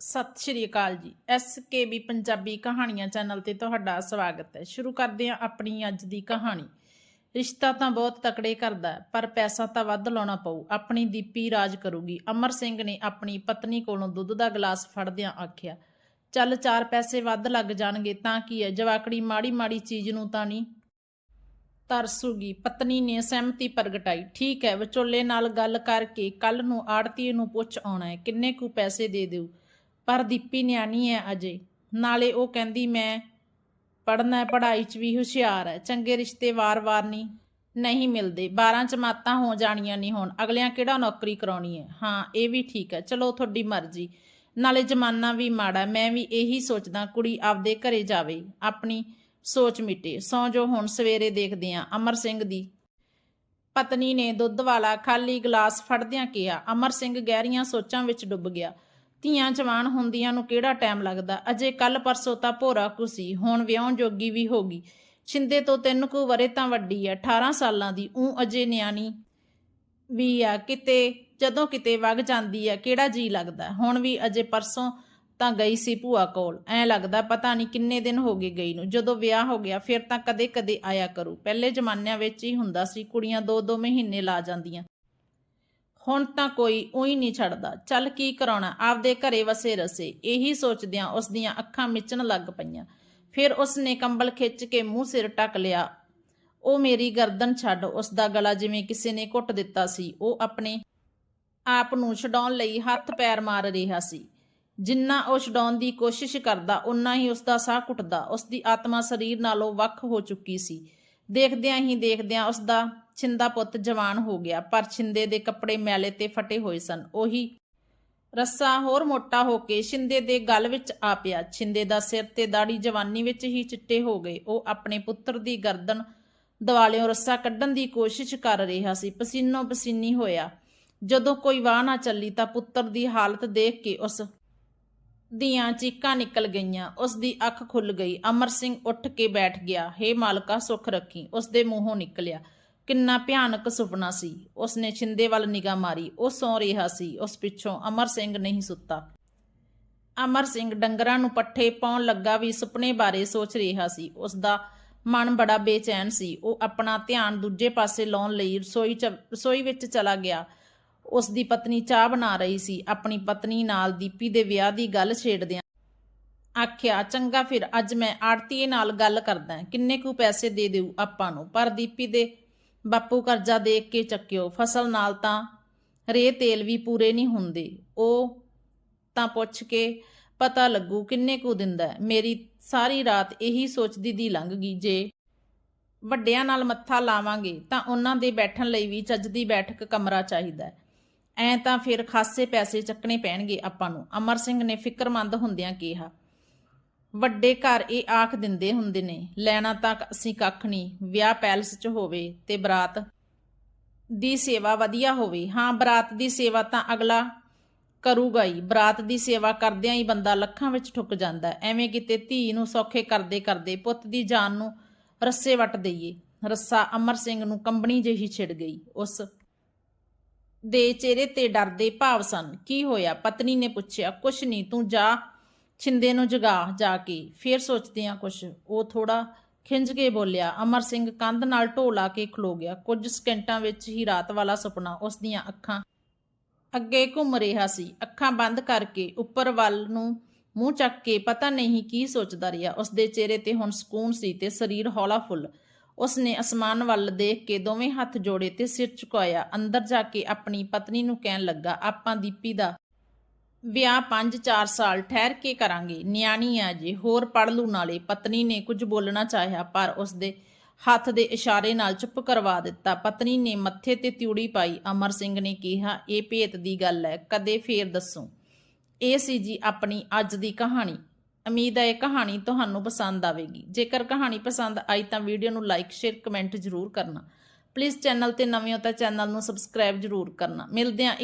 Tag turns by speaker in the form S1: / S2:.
S1: ਸਤਿ ਸ਼੍ਰੀ ਅਕਾਲ ਜੀ। S K ਐਸਕੇਬੀ Punjabi ਕਹਾਣੀਆਂ ਚੈਨਲ ਤੇ ਤੁਹਾਡਾ ਸਵਾਗਤ ਹੈ। ਸ਼ੁਰੂ ਕਰਦੇ ਹਾਂ ਆਪਣੀ ਅੱਜ ਦੀ ਕਹਾਣੀ। ਰਿਸ਼ਤਾ ਤਾਂ ਬਹੁਤ ਤਕੜੇ ਕਰਦਾ ਪਰ ਪੈਸਾ ਤਾਂ ਵੱਧ ਲਾਉਣਾ ਪਊ। ਆਪਣੀ ਦੀਪੀ ਰਾਜ ਕਰੂਗੀ। ਅਮਰ ਸਿੰਘ ਨੇ ਆਪਣੀ ਪਤਨੀ ਕੋਲੋਂ ਦੁੱਧ ਦਾ ਗਲਾਸ ਫੜਦਿਆਂ ਆਖਿਆ, ਚੱਲ ਚਾਰ ਪੈਸੇ ਵੱਧ ਲੱਗ ਜਾਣਗੇ ਤਾਂ ਕੀ ਹੈ? ਜਵਾਕੜੀ ਮਾੜੀ ਮਾੜੀ ਚੀਜ਼ ਨੂੰ ਤਾਂ ਨਹੀਂ ਤਰਸੂਗੀ। ਪਤਨੀ ਨੇ ਸਹਿਮਤੀ ਪ੍ਰਗਟਾਈ। ਠੀਕ ਹੈ, ਵਿਚੋਲੇ ਨਾਲ ਗੱਲ ਕਰਕੇ ਕੱਲ ਨੂੰ ਆੜਤੀ ਨੂੰ ਪੁੱਛ ਆਉਣਾ ਹੈ। ਕਿੰਨੇ ਕੁ ਪੈਸੇ ਦੇ ਦਿਓ? ਪਰ ਦੀਪੀ ਨਿਆਣੀ ਹੈ ਅਜੇ। ਨਾਲੇ ਉਹ ਕਹਿੰਦੀ ਮੈਂ, ਪੜ੍ਹਨਾ ਪੜ੍ਹਾਈ 'ਚ ਵੀ ਹੁਸ਼ਿਆਰ ਹੈ ਚੰਗੇ ਰਿਸ਼ਤੇ ਵਾਰ-ਵਾਰ ਨਹੀਂ ਨਹੀਂ ਮਿਲਦੇ। 12 ਜਮਾਤਾਂ ਹੋ ਜਾਣੀਆਂ ਨਹੀਂ ਹੁਣ, ਅਗਲਿਆਂ ਕਿਹੜਾ ਨੌਕਰੀ ਕਰਾਉਣੀ ਹੈ ਹਾਂ, ਇਹ ਵੀ ਠੀਕ ਹੈ ਚਲੋ, ਤੁਹਾਡੀ ਮਰਜ਼ੀ। ਨਾਲੇ ਜ਼ਮਾਨਾ ਵੀ ਮਾੜਾ ਮੈਂ ਵੀ ਇਹੀ ਸੋਚਦਾ, ਕੁੜੀ ਆਪਦੇ ਘਰੇ ਜਾਵੇ। ਆਪਣੀ ਸੋਚ ਮਿਟੇ। ਸੌ ਜੋ ਹੁਣ ਸਵੇਰੇ ਦੇਖਦੇ ਆਂ, ਅਮਰ ਸਿੰਘ ਦੀ। ਪਤਨੀ ਨੇ ਦੁੱਧ ਵਾਲਾ ਖਾਲੀ ਗਲਾਸ ਫੜਦਿਆਂ ਕਿਹਾ, ਅਮਰ ਸਿੰਘ ਗਹਿਰੀਆਂ ਸੋਚਾਂ ਵਿੱਚ ਡੁੱਬ ਗਿਆ। ਧੀਆਂ ਜਵਾਨ ਹੁੰਦੀਆਂ ਨੂੰ ਕਿਹੜਾ ਟਾਈਮ ਲੱਗਦਾ? ਅਜੇ ਕੱਲ ਪਰਸੋਂ ਤਾਂ ਭੋਰਾ ਕੁਸੀ, ਹੁਣ ਵਿਆਹ ਜੋਗੀ ਵੀ ਹੋ ਗਈ। ਛਿੰਦੇ ਤੋਂ ਤਿੰਨ ਕੁ ਵਰੇ ਤਾਂ ਵੱਡੀ ਐ 18 ਸਾਲਾਂ ਦੀ। ਉਹ ਅਜੇ ਨਿਆਣੀ ਵੀ ਆ, ਕਿਤੇ, ਜਦੋਂ ਕਿਤੇ ਵਗ ਜਾਂਦੀ ਆ ਕਿਹੜਾ ਜੀ ਲੱਗਦਾ? ਹੁਣ ਵੀ ਅਜੇ ਪਰਸੋਂ ਤਾਂ ਗਈ ਸੀ ਭੂਆ ਕੋਲ। ਐ ਲੱਗਦਾ ਪਤਾ ਨਹੀਂ ਕਿੰਨੇ ਦਿਨ ਹੋ ਗਏ ਗਈ ਨੂੰ। ਜਦੋਂ ਵਿਆਹ ਹੋ ਗਿਆ, ਫਿਰ ਤਾਂ ਕਦੇ-ਕਦੇ ਆਇਆ ਕਰੂ। ਪਹਿਲੇ ਜ਼ਮਾਨਿਆਂ ਵਿੱਚ ਹੀ ਹੁੰਦਾ ਸੀ, ਕੁੜੀਆਂ ਦੋ ਦੋ ਮਹੀਨੇ ਲਾ ਜਾਂਦੀਆਂ। ਹੁਣ ਤਾਂ ਕੋਈ ਉਹੀ ਨਹੀਂ ਛੱਡਦਾ। ਚੱਲ ਕੀ ਕਰਾਉਣਾ? ਆਪਦੇ ਘਰੇ ਵਸੇ ਰਸੇ। ਇਹੀ ਸੋਚਦਿਆਂ ਉਸ ਦੀਆਂ ਅੱਖਾਂ ਮਿਚਣ ਲੱਗ ਪਈਆਂ। ਫਿਰ ਉਸ ਨੇ ਕੰਬਲ ਖਿੱਚ ਕੇ ਮੂੰਹ ਸਿਰ ਟਕ ਲਿਆ। ਉਹ ਮੇਰੀ ਗਰਦਨ ਛੱਡ ਉਸ ਦਾ ਗਲਾ ਜਿਵੇਂ ਕਿਸੇ ਨੇ ਘੁੱਟ ਦਿੱਤਾ ਸੀ। ਉਹ ਆਪਣੇ ਆਪ ਨੂੰ ਛਡਾਉਣ ਲਈ ਹੱਥ ਪੈਰ ਮਾਰ ਰਿਹਾ ਸੀ। ਜਿੰਨਾ ਉਹ ਛਡਾਉਣ ਦੀ ਕੋਸ਼ਿਸ਼ ਕਰਦਾ ਉਨਾ ਹੀ ਉਸ ਦਾ ਸਾਹ ਘੁੱਟਦਾ। ਉਸ ਦੀ ਆਤਮਾ ਸਰੀਰ ਨਾਲੋਂ ਵੱਖ ਹੋ ਚੁੱਕੀ ਸੀ। ਦੇਖਦਿਆਂ ਹੀ ਦੇਖਦਿਆਂ ਉਸ ਦਾ ਛਿੰਦਾ ਪੁੱਤ ਜਵਾਨ ਹੋ ਗਿਆ, ਪਰ ਛਿੰਦੇ ਦੇ ਕੱਪੜੇ ਮੈਲੇ ਤੇ ਫਟੇ ਹੋਏ ਸਨ। ਉਹੀ ਰੱਸਾ ਹੋਰ ਮੋਟਾ ਹੋ ਕੇ ਛਿੰਦੇ ਦੇ ਗਲ ਵਿੱਚ ਆ ਪਿਆ। ਛਿੰਦੇ ਦਾ ਸਿਰ ਤੇ ਦਾੜੀ ਜਵਾਨੀ ਵਿੱਚ ਹੀ ਚਿੱਟੇ ਹੋ ਗਏ। ਉਹ ਆਪਣੇ ਪੁੱਤਰ ਦੀ ਗਰਦਨ ਦਿਵਾਲਿਓਂ ਰੱਸਾ ਕੱਢਣ ਦੀ ਕੋਸ਼ਿਸ਼ ਕਰ ਰਿਹਾ ਸੀ। ਪਸੀਨੋ ਪਸੀਨੀ ਹੋਇਆ। ਜਦੋਂ ਕੋਈ ਵਾਹ ਨਾ ਚੱਲੀ ਤਾਂ ਪੁੱਤਰ ਦੀ ਹਾਲਤ ਦੇਖ ਕੇ ਉਸ ਦੀਆਂ ਚੀਕਾਂ ਨਿਕਲ ਗਈਆਂ। ਉਸ ਦੀ ਅੱਖ ਖੁੱਲ ਗਈ। ਅਮਰ ਸਿੰਘ ਉੱਠ ਕੇ ਬੈਠ ਗਿਆ। ਹੇ ਮਾਲਕਾ, ਸੁੱਖ ਰੱਖੀ। ਉਸ ਦੇ ਮੂੰਹੋਂ ਨਿਕਲਿਆ। ਕਿੰਨਾ ਭਿਆਨਕ ਸੁਪਨਾ ਸੀ। ਉਸਨੇ ਛਿੰਦੇ ਵੱਲ ਨਿਗਾਹ ਮਾਰੀ। ਉਹ ਸੌਂ ਰਿਹਾ ਸੀ। ਉਸ ਪਿੱਛੋਂ ਅਮਰ ਸਿੰਘ ਨਹੀਂ ਸੁੱਤਾ। ਅਮਰ ਸਿੰਘ ਡੰਗਰਾਂ ਨੂੰ ਪੱਠੇ ਪਾਉਣ ਲੱਗਾ ਵੀ ਸੁਪਨੇ ਬਾਰੇ ਸੋਚ ਰਿਹਾ ਸੀ। ਉਸ ਦਾ ਮਨ ਬੜਾ ਬੇਚੈਨ ਸੀ। ਉਹ ਆਪਣਾ ਧਿਆਨ ਦੂਜੇ ਪਾਸੇ ਲਾਉਣ ਲਈ ਰਸੋਈ ਚ, ਰਸੋਈ ਵਿੱਚ ਚਲਾ ਗਿਆ। ਉਸ ਦੀ ਪਤਨੀ ਚਾਹ ਬਣਾ ਰਹੀ ਸੀ। ਆਪਣੀ ਪਤਨੀ ਨਾਲ ਦੀਪੀ ਦੇ ਵਿਆਹ ਦੀ ਗੱਲ ਛੇੜਦਿਆਂ ਆਖਿਆ, ਚੰਗਾ ਫਿਰ, ਅੱਜ ਮੈਂ ਆੜਤੀਏ ਨਾਲ ਗੱਲ ਕਰਦਾ। ਕਿੰਨੇ ਕੁ ਪੈਸੇ ਦੇ ਦਿਓ ਆਪਾਂ ਨੂੰ? ਪਰ ਦੀਪੀ ਦੇ ਬਾਪੂ ਕਰਜ਼ਾ ਦੇਖ ਕੇ ਚੱਕਿਓ। ਫਸਲ ਨਾਲ ਤਾਂ ਰੇ ਤੇਲ ਵੀ ਪੂਰੇ ਨਹੀਂ ਹੁੰਦੇ। ਉਹ ਤਾਂ ਪੁੱਛ ਕੇ ਪਤਾ ਲੱਗੂ ਕਿੰਨੇ ਕੁ ਦਿੰਦਾ ਮੇਰੀ ਸਾਰੀ ਰਾਤ ਇਹੀ ਸੋਚਦੀ ਦੀ ਲੰਘ ਗਈ, ਜੇ ਵੱਡਿਆਂ ਨਾਲ ਮੱਥਾ ਲਾਵਾਂਗੇ ਤਾਂ ਉਹਨਾਂ ਦੇ ਬੈਠਣ ਲਈ ਵੀ ਚੱਜ ਦੀ ਬੈਠਕ ਕਮਰਾ ਚਾਹੀਦਾ ਹੈ। ਐ ਤਾਂ ਫਿਰ ਖਾਸੇ ਪੈਸੇ ਚੱਕਣੇ ਪੈਣਗੇ ਆਪਾਂ ਨੂੰ। ਅਮਰ ਸਿੰਘ ਨੇ ਫਿਕਰਮੰਦ ਹੁੰਦਿਆਂ ਕਿਹਾ। ਵੱਡੇ ਘਰ ਇਹ ਆਖ ਦਿੰਦੇ ਹੁੰਦੇ ਨੇ, ਲੈਣਾ ਤਾਂ ਅਸੀਂ ਕੱਖ ਨਹੀਂ ਵਿਆਹ ਪੈਲਸ 'ਚ ਹੋਵੇ ਤੇ ਬਰਾਤ ਦੀ ਸੇਵਾ ਵਧੀਆ ਹੋਵੇ। ਹਾਂ, ਬਰਾਤ ਦੀ ਸੇਵਾ ਤਾਂ ਅਗਲਾ ਕਰੂਗਾ ਹੀ ਬਰਾਤ ਦੀ ਸੇਵਾ ਕਰਦਿਆਂ ਹੀ ਬੰਦਾ ਲੱਖਾਂ ਵਿੱਚ ਠੁੱਕ ਜਾਂਦਾ। ਐਵੇਂ ਕਿਤੇ ਧੀ ਨੂੰ ਸੌਖੇ ਕਰਦੇ ਕਰਦੇ ਪੁੱਤ ਦੀ ਜਾਨ ਨੂੰ ਰੱਸੇ ਵੱਟ ਦਈਏ। ਰੱਸਾ ਅਮਰ ਸਿੰਘ ਨੂੰ ਕੰਬਣੀ ਜਿਹੀ ਛਿੜ ਗਈ। ਉਸ ਦੇ ਚਿਹਰੇ ਤੇ ਡਰਦੇ ਭਾਵ ਸਨ। ਕੀ ਹੋਇਆ? ਪਤਨੀ ਨੇ ਪੁੱਛਿਆ। ਕੁਛ ਨਹੀਂ ਤੂੰ ਜਾ ਛਿੰਦੇ ਨੂੰ ਜਗਾ ਜਾ ਕੇ ਫੇਰ ਸੋਚਦੇ ਆ ਕੁਛ। ਉਹ ਥੋੜਾ ਖਿੰਜ ਕੇ ਬੋਲਿਆ, ਅਮਰ ਸਿੰਘ ਕੰਧ ਨਾਲ ਢੋਲਾ ਕੇ ਖਲੋ ਗਿਆ। ਕੁਝ ਸਕਿੰਟਾਂ ਵਿੱਚ ਹੀ ਰਾਤ ਵਾਲਾ ਸੁਪਨਾ ਉਸ ਦੀਆਂ ਅੱਖਾਂ ਅੱਗੇ ਘੁੰਮ ਰਿਹਾ ਸੀ। ਅੱਖਾਂ ਬੰਦ ਕਰਕੇ ਉੱਪਰ ਵੱਲ ਨੂੰ ਮੂੰਹ ਚੱਕ ਕੇ ਪਤਾ ਨਹੀਂ ਕੀ ਸੋਚਦਾ ਰਿਹਾ। ਉਸ ਦੇ ਚਿਹਰੇ ਤੇ ਹੁਣ ਸਕੂਨ ਸੀ ਤੇ ਸਰੀਰ ਹੌਲਾ ਫੁੱਲ ਉਸ ਨੇ ਅਸਮਾਨ ਵੱਲ ਦੇਖ ਕੇ ਦੋਵੇਂ ਹੱਥ ਜੋੜੇ ਤੇ ਸਿਰ ਝੁਕਾਇਆ। ਅੰਦਰ ਜਾ ਕੇ ਆਪਣੀ ਪਤਨੀ ਨੂੰ ਕਹਿਣ ਲੱਗਾ, ਆਪਾਂ ਦੀਪੀ ਦਾ ਵਿਆਹ 5-4 ਸਾਲ ਠਹਿਰ ਕੇ ਕਰਾਂਗੇ। ਨਿਆਣੀ ਆ ਜੇ, ਹੋਰ ਪੜ ਲੂ ਨਾਲੇ। ਪਤਨੀ ਨੇ ਕੁਝ ਬੋਲਣਾ ਚਾਹਿਆ, ਪਰ ਉਸ ਦੇ ਹੱਥ ਦੇ ਇਸ਼ਾਰੇ ਨਾਲ ਚੁੱਪ ਕਰਵਾ ਦਿੱਤਾ। ਪਤਨੀ ਨੇ ਮੱਥੇ ਤੇ ਤਿਉੜੀ ਪਾਈ। ਅਮਰ ਸਿੰਘ ਨੇ ਕਿਹਾ, ਇਹ ਭੇਤ ਦੀ ਗੱਲ ਹੈ ਕਦੇ ਫੇਰ ਦੱਸੋ। ਇਹ ਸੀ ਜੀ ਆਪਣੀ ਅੱਜ ਦੀ ਕਹਾਣੀ। ਉਮੀਦ ਹੈ ਇਹ ਕਹਾਣੀ ਤੁਹਾਨੂੰ ਪਸੰਦ ਆਵੇਗੀ। ਜੇਕਰ ਕਹਾਣੀ ਪਸੰਦ ਆਈ ਤਾਂ ਵੀਡੀਓ ਨੂੰ ਲਾਈਕ, ਸ਼ੇਅਰ, ਕਮੈਂਟ ਜ਼ਰੂਰ ਕਰਨਾ। ਪਲੀਜ਼ ਚੈਨਲ ਤੇ ਨਵੇਂ ਹੋ ਤਾਂ ਚੈਨਲ ਨੂੰ ਸਬਸਕ੍ਰਾਈਬ ਜ਼ਰੂਰ ਕਰਨਾ। ਮਿਲਦੇ ਹਾਂ